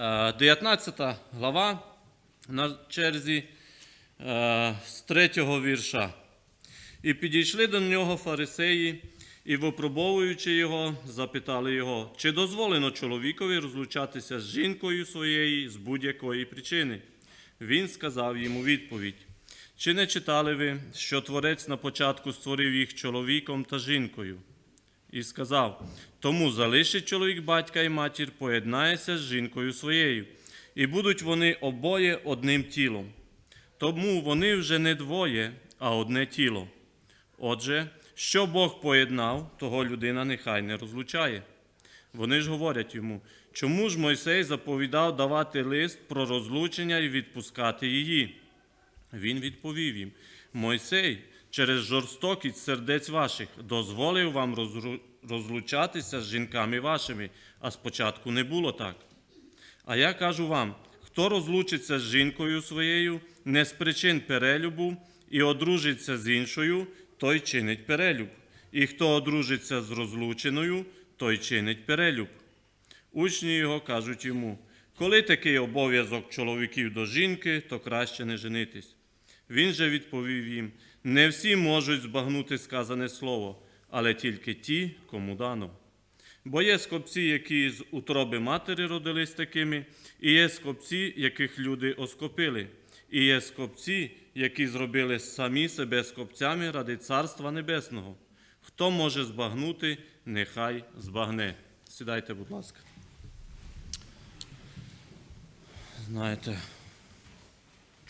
Е, 19 глава на черзі е, з 3 вірша. І підійшли до нього фарисеї, і, випробовуючи його, запитали його, чи дозволено чоловікові розлучатися з жінкою своєю з будь-якої причини. Він сказав їм у відповідь: Чи не читали ви, що Творець на початку створив їх чоловіком та жінкою? І сказав: Тому залишить чоловік батька і матір, поєднається з жінкою своєю, і будуть вони обоє одним тілом. Тому вони вже не двоє, а одне тіло. Отже, що Бог поєднав, того людина нехай не розлучає. Вони ж говорять йому, чому ж Мойсей заповідав давати лист про розлучення і відпускати її? Він відповів їм: Мойсей через жорстокість сердець ваших дозволив вам розлучатися з жінками вашими, а спочатку не було так. А я кажу вам: хто розлучиться з жінкою своєю не з причин перелюбу і одружиться з іншою, той чинить перелюб. І хто одружиться з розлученою, той чинить перелюб. Учні його кажуть йому: коли такий обов'язок чоловіків до жінки, то краще не женитись. Він же відповів їм: не всі можуть збагнути сказане слово, але тільки ті, кому дано. Бо є скопці, які з утроби матері родились такими, і є скопці, яких люди оскопили, і є скопці, які зробили самі себе скопцями ради Царства Небесного. Хто може збагнути, нехай збагне. Сідайте, будь ласка. Знаєте,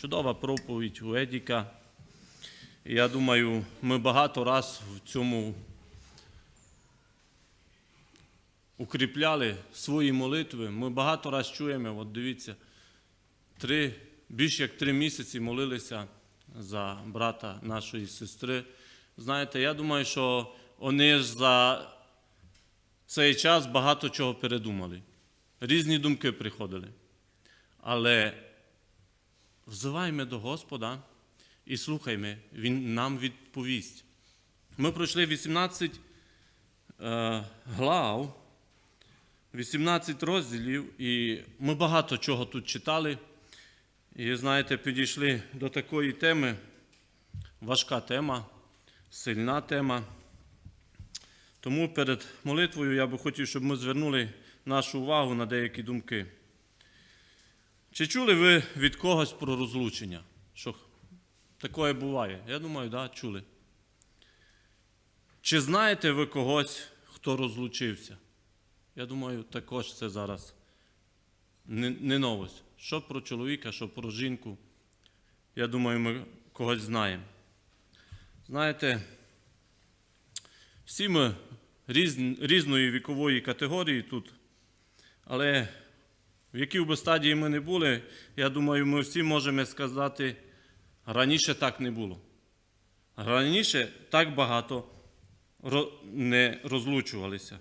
чудова проповідь у Едіка. Я думаю, ми багато раз в цьому укріпляли свої молитви. Ми багато раз чуємо, от дивіться, три, більш як три місяці молилися за брата нашої сестри. Знаєте, я думаю, що вони ж за цей час багато чого передумали. Різні думки приходили. Але взиваємо до Господа і слухаймо, Він нам відповість. Ми пройшли 18 е, глав, 18 розділів, і ми багато чого тут читали. І знаєте, підійшли до такої теми, важка тема, сильна тема. Тому перед молитвою я би хотів, щоб ми звернули нашу увагу на деякі думки. Чи чули ви від когось про розлучення? Що таке буває? Я думаю, да, чули. Чи знаєте ви когось, хто розлучився? Я думаю, також це зараз не, не новость. Що про чоловіка, що про жінку. Я думаю, ми когось знаємо. Знаєте, всі ми різ, різної вікової категорії тут, але в якій би стадії ми не були, я думаю, ми всі можемо сказати, раніше так не було. Раніше так багато не розлучувалися.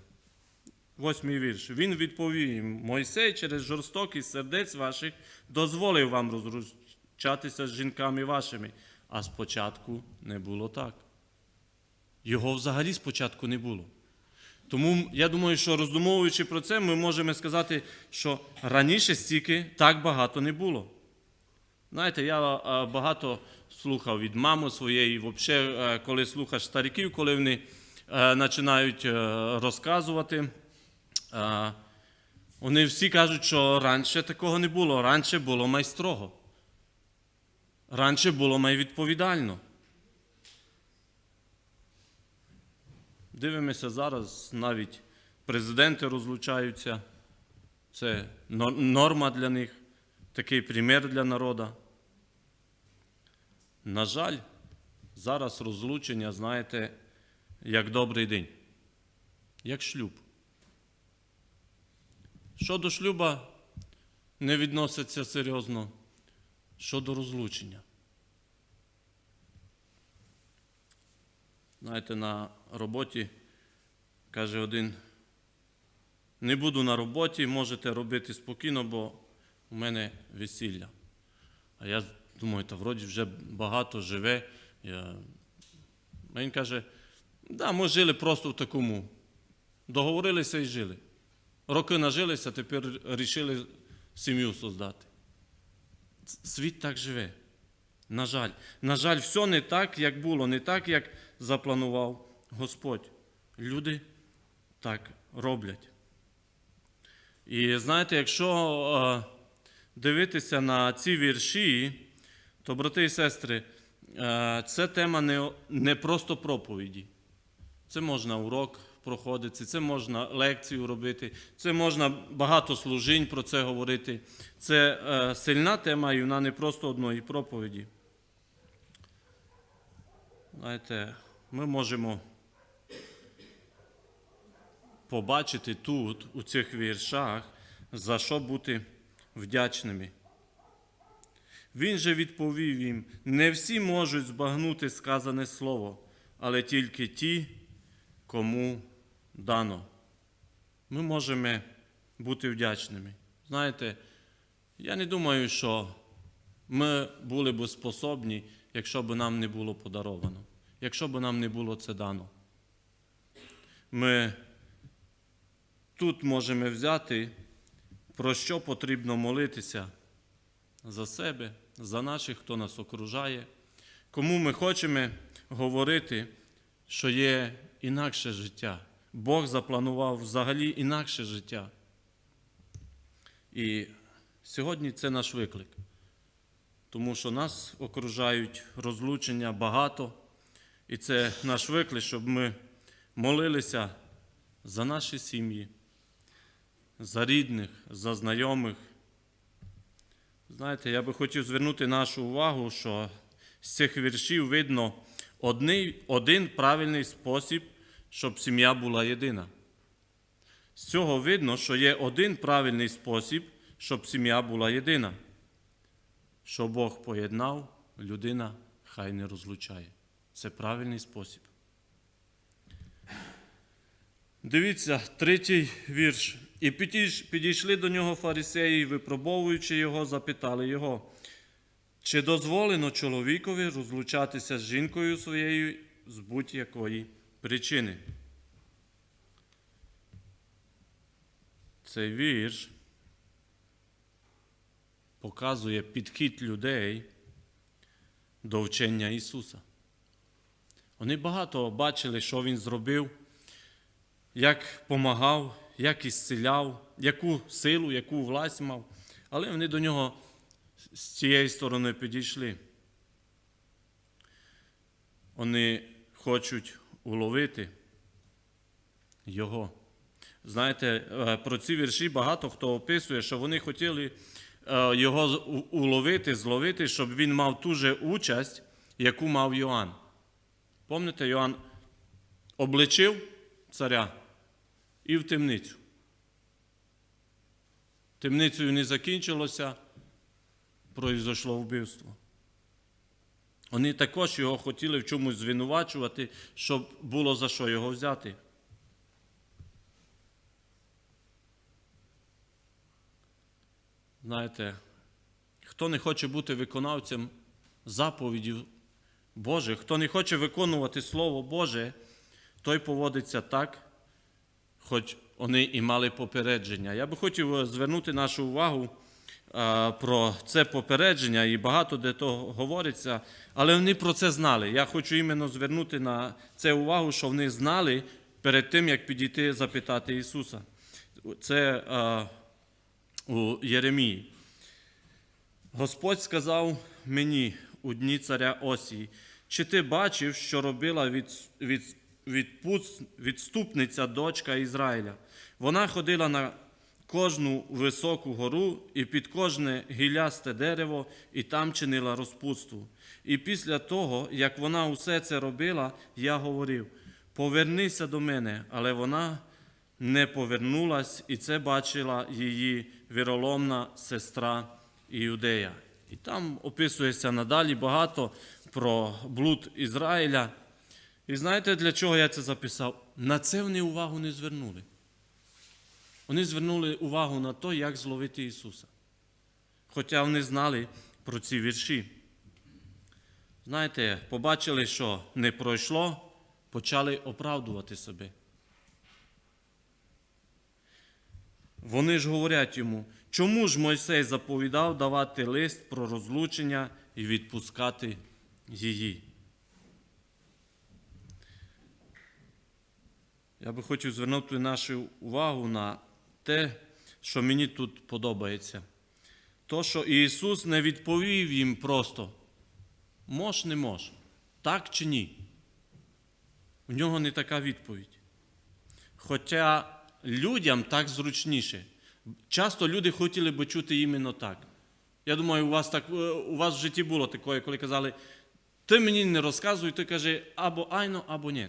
Восьмий вірш. Він відповів їм, Мойсей через жорстокість сердець ваших дозволив вам розлучатися з жінками вашими, а спочатку не було так. Його взагалі спочатку не було. Тому я думаю, що роздумовуючи про це, ми можемо сказати, що раніше стільки так багато не було. Знаєте, я е, багато слухав від мами своєї, взагалі, е, коли слухаєш стариків, коли вони е, починають розказувати, вони всі кажуть, що раніше такого не було, раніше було майстрого. Раніше було майвідповідально. Дивимося зараз, навіть президенти розлучаються. Це норма для них, такий примір для народу. На жаль, зараз розлучення, знаєте, як добрий день, як шлюб. Що до шлюба не відноситься серйозно, що до розлучення. Знаєте, на роботі каже один, не буду на роботі, можете робити спокійно, бо у мене весілля. А я думаю, та вроді вже багато живе. Я... Він каже, да, ми жили просто в такому. Договорилися і жили. Роки нажилися, тепер вирішили сім'ю создати. Світ так живе. На жаль, на жаль, все не так, як було, не так, як запланував Господь. Люди так роблять. І знаєте, якщо е, дивитися на ці вірші, то, брати і сестри, е, це тема не, просто проповіді. Це можна урок проходити, це можна лекцію робити, це можна багато служінь про це говорити. Це е, сильна тема, і вона не просто одної проповіді. Знаєте, ми можемо побачити тут, у цих віршах, за що бути вдячними. Він же відповів їм: не всі можуть збагнути сказане слово, але тільки ті, кому дано. Ми можемо бути вдячними. Знаєте, я не думаю, що ми були б способні, якщо б нам не було подаровано, якщо б нам не було це дано. Ми тут можемо взяти, про що потрібно молитися за себе, за наших, хто нас окружає, кому ми хочемо говорити, що є інакше життя. Бог запланував взагалі інакше життя. І сьогодні це наш виклик, тому що нас окружають розлучення багато, і це наш виклик, щоб ми молилися за наші сім'ї, за рідних, за знайомих. Знаєте, я би хотів звернути нашу увагу, що з цих віршів видно одний, один правильний спосіб, щоб сім'я була єдина. З цього видно, що є один правильний спосіб, щоб сім'я була єдина. Що Бог поєднав, людина хай не розлучає. Це правильний спосіб. Дивіться, третій вірш. І підійшли до нього фарисеї, випробовуючи його, запитали його, чи дозволено чоловікові розлучатися з жінкою своєю з будь-якої причини. Цей вірш показує підхід людей до вчення Ісуса. Вони багато бачили, що Він зробив, як помагав, як ісціляв, яку силу, яку власть мав. Але вони до нього з цієї сторони підійшли. Вони хочуть уловити його. Знаєте, е, про ці вірші багато хто описує, що вони хотіли е, його уловити, зловити, щоб він мав ту же участь, яку мав Йоанн. Пам'ятаєте, Йоанн обличив царя і в темницю. Темницею не закінчилося, произошло вбивство. Вони також його хотіли в чомусь звинувачувати, щоб було за що його взяти. Знаєте, хто не хоче бути виконавцем заповідів Божих, хто не хоче виконувати Слово Боже, той поводиться так, хоч вони і мали попередження. Я би хотів е, звернути нашу увагу е, про це попередження, і багато де того говориться, але вони про це знали. Я хочу іменно звернути на це увагу, що вони знали перед тим, як підійти запитати Ісуса. Це е, у Єремії. Господь сказав мені у дні царя Осії, чи ти бачив, що робила від, від, відпус- відступниця дочка Ізраїля? Вона ходила на кожну високу гору і під кожне гілясте дерево, і там чинила розпутство. І після того, як вона усе це робила, я говорив: повернися до мене, але вона не повернулась, і це бачила її віроломна сестра Іудея. І там описується надалі багато про блуд Ізраїля. І знаєте, для чого я це записав? На це вони увагу не звернули. Вони звернули увагу на те, як зловити Ісуса. Хоча вони знали про ці вірші. Знаєте, побачили, що не пройшло, почали оправдувати себе. Вони ж говорять йому, чому ж Мойсей заповідав давати лист про розлучення і відпускати її? Я би хотів звернути нашу увагу на те, що мені тут подобається. То, що Ісус не відповів їм просто мож, не мож, так чи ні. У нього не така відповідь. Хоча людям так зручніше. Часто люди хотіли би чути іменно так. Я думаю, у вас так, у вас в житті було таке, коли казали, ти мені не розказуй, ти кажи або айно, або ні.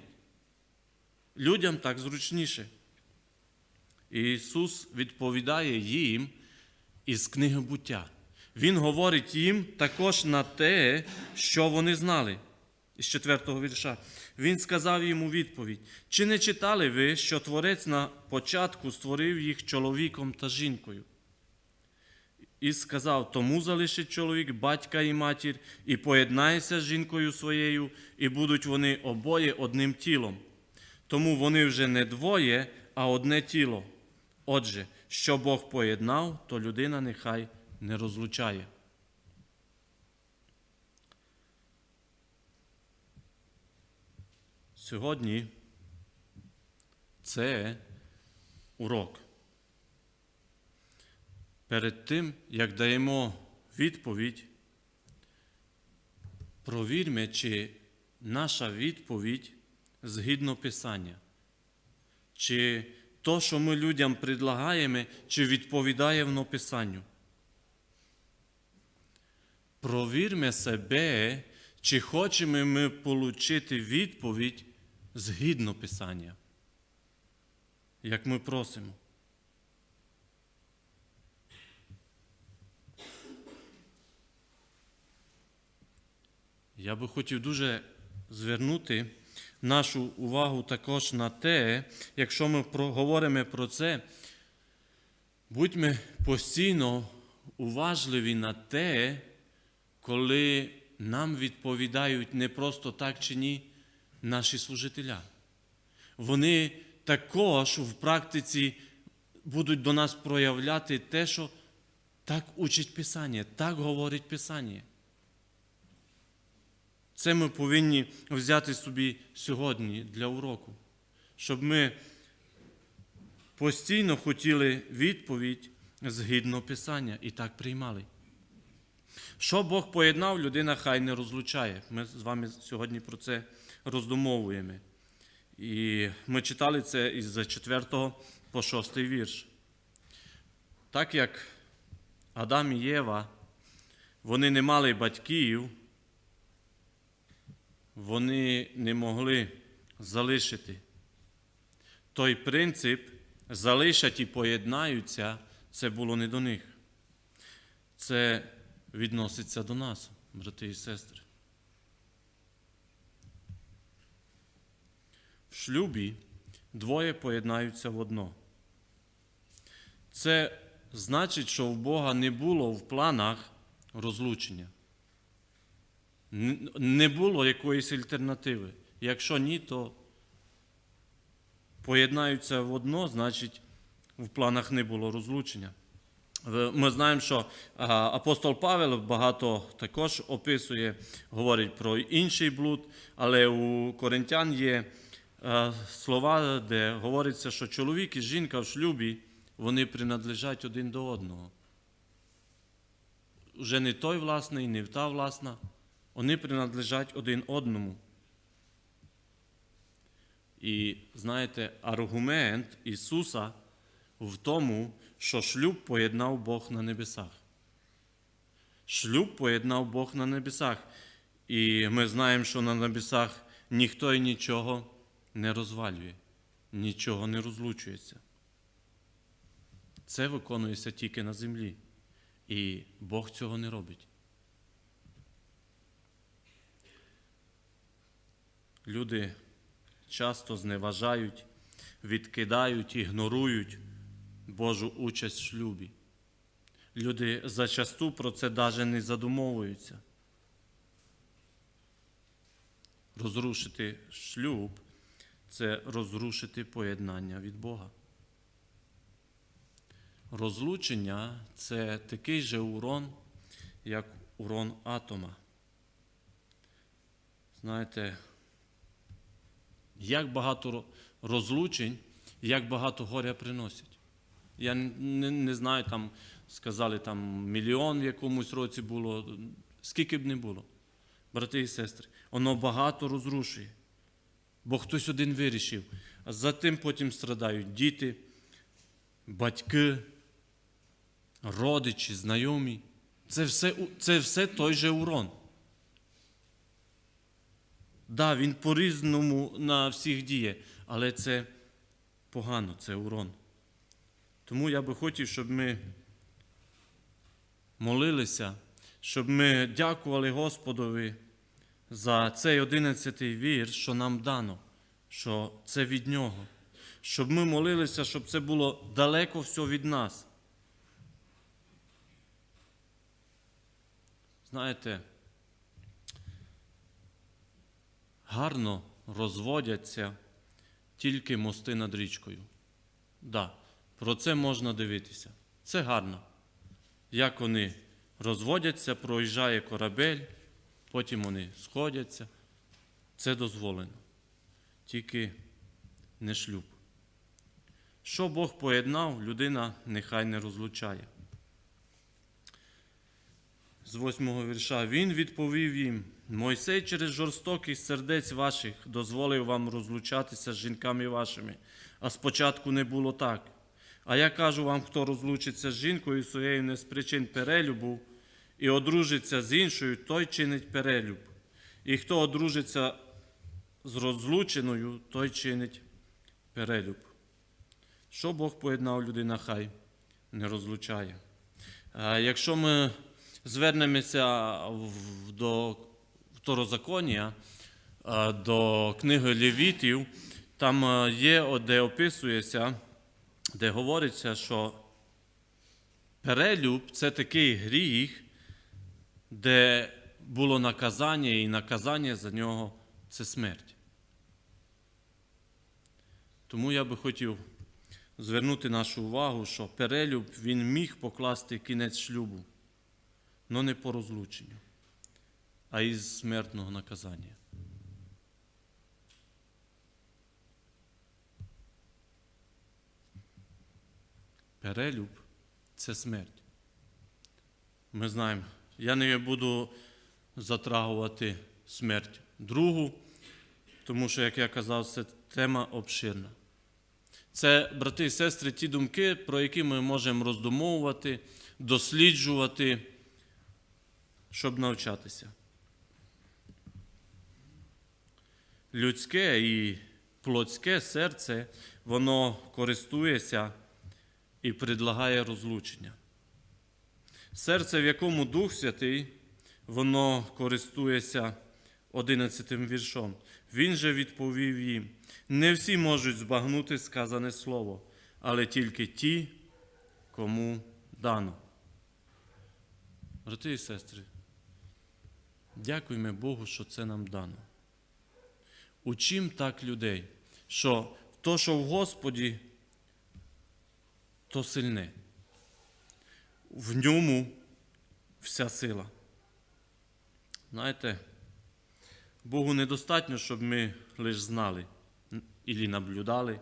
Людям так зручніше. Ісус відповідає їм із книги буття. Він говорить їм також на те, що вони знали. Із четвертого вірша. Він сказав йому відповідь: Чи не читали ви, що Творець на початку створив їх чоловіком та жінкою? І сказав: Тому залишить чоловік батька і матір, і поєднається з жінкою своєю, і будуть вони обоє одним тілом. Тому вони вже не двоє, а одне тіло. Отже, що Бог поєднав, то людина нехай не розлучає. Сьогодні це урок. Перед тим, як даємо відповідь, провірме, чи наша відповідь згідно Писання, чи то, що ми людям предлагаємо, чи відповідає воно Писанню. Провірме себе, чи хочемо ми отримати відповідь згідно Писання, як ми просимо. Я би хотів дуже звернути нашу увагу також на те, якщо ми говоримо про це, будьмо постійно уважливі на те, коли нам відповідають не просто так чи ні наші служителя. Вони також в практиці будуть до нас проявляти те, що так учить Писання, так говорить Писання. Це ми повинні взяти собі сьогодні для уроку, щоб ми постійно хотіли відповідь згідно Писання і так приймали. Що Бог поєднав, людина хай не розлучає. Ми з вами сьогодні про це роздумовуємо. І ми читали це із 4 по 6 вірш. Так як Адам і Єва, вони не мали батьків, вони не могли залишити. Той принцип залишать і поєднаються, це було не до них. Це відноситься до нас, брати і сестри. В шлюбі двоє поєднаються в одно. Це значить, що в Бога не було в планах розлучення. Не було якоїсь альтернативи. Якщо ні, то поєднаються в одно, значить, в планах не було розлучення. Ми знаємо, що апостол Павел багато також описує, говорить про інший блуд, але у коринтян є слова, де говориться, що чоловік і жінка в шлюбі вони принадлежать один до одного. Вже не той власний, не та власна, вони принадлежать один одному. І знаєте, аргумент Ісуса в тому, що шлюб поєднав Бог на небесах. Шлюб поєднав Бог на небесах. І ми знаємо, що на небесах ніхто і нічого не розвалює, нічого не розлучується. Це виконується тільки на землі. І Бог цього не робить. Люди часто зневажають, відкидають, ігнорують Божу участь в шлюбі. Люди зачасту про це навіть не задумовуються. Розрушити шлюб це розрушити поєднання від Бога. розлучення це такий же урон, як урон атома. Знаєте, як багато розлучень, як багато горя приносять. Я не, не знаю, там сказали, там мільйон в якомусь році було, скільки б не було, брати і сестри, воно багато розрушує. Бо хтось один вирішив. А за тим потім страдають діти, батьки, родичі, знайомі. Це все, це все той же урон. Да, він по-різному на всіх діє, але це погано, це урон. Тому я би хотів, щоб ми молилися, щоб ми дякували Господові за цей одинадцятий вірш, що нам дано, що це від Нього. Щоб ми молилися, щоб це було далеко все від нас. Знаєте, гарно розводяться тільки мости над річкою. Да, про це можна дивитися. Це гарно. Як вони розводяться, проїжджає корабель, потім вони сходяться. Це дозволено. Тільки не шлюб. Що Бог поєднав, людина нехай не розлучає. З восьмого вірша він відповів їм: Мойсей через жорстокість сердець ваших дозволив вам розлучатися з жінками вашими, а спочатку не було так. А я кажу вам, хто розлучиться з жінкою своєю не з причин перелюбу і одружиться з іншою, той чинить перелюб. І хто одружиться з розлученою, той чинить перелюб. Що Бог поєднав людина, хай не розлучає. Якщо ми звернемося до второзаконня, до книги Левітів, там є, де описується, де говориться, що перелюб це такий гріх, де було наказання, і наказання за нього це смерть. Тому я би хотів звернути нашу увагу, що перелюб він міг покласти кінець шлюбу, але не по розлученню, а із смертного наказання. Перелюб це смерть. Ми знаємо, я не буду затрагувати смерть другу, тому що, як я казав, це тема обширна. Це, брати і сестри, ті думки, про які ми можемо роздумовувати, досліджувати, щоб навчатися. Людське і плотське серце, воно користується і предлагає розлучення. Серце, в якому Дух Святий, воно користується одинадцятим віршом. Він же відповів їм: не всі можуть збагнути сказане слово, але тільки ті, кому дано. Брати і сестри, дякуємо Богу, що це нам дано. Учим так людей, що то, що в Господі, то сильне. В ньому вся сила. Знаєте, Богу недостатньо, щоб ми лише знали і наблюдали.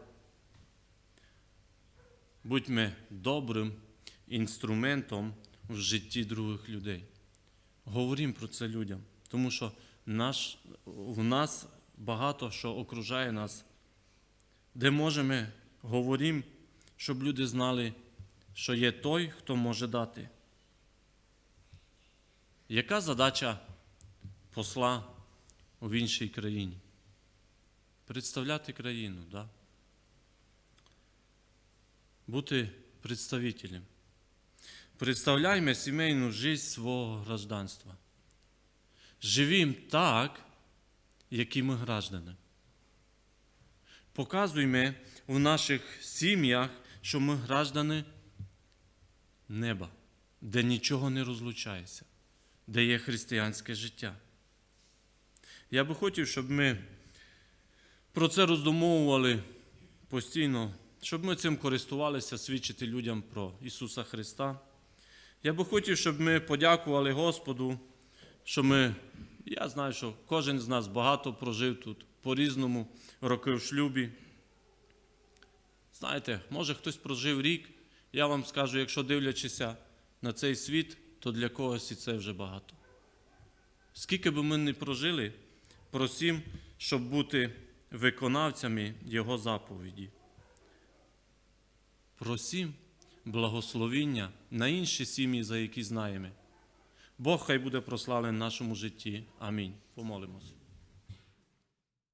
Будьмо добрим інструментом в житті других людей. Говоримо про це людям, тому що наш, в нас багато що окружає нас, де можемо говоримо, щоб люди знали, що є той, хто може дати. Яка задача посла в іншій країні? Представляти країну, да? бути представителем. Представляємо сімейну життя свого гражданства. Живім так, які ми граждани. Показуємо в наших сім'ях, що ми граждани неба, де нічого не розлучається, де є християнське життя. Я би хотів, щоб ми про це роздумовували постійно, щоб ми цим користувалися, свідчити людям про Ісуса Христа. Я би хотів, щоб ми подякували Господу, що ми, я знаю, що кожен з нас багато прожив тут по-різному роки в шлюбі. Знаєте, може хтось прожив рік, я вам скажу, якщо дивлячися на цей світ, то для когось і це вже багато. Скільки би ми не прожили, просім, щоб бути виконавцями Його заповіді. Просім благословіння на інші сім'ї, за які знаємо. Бог хай буде прославлений в нашому житті. Амінь. Помолимось.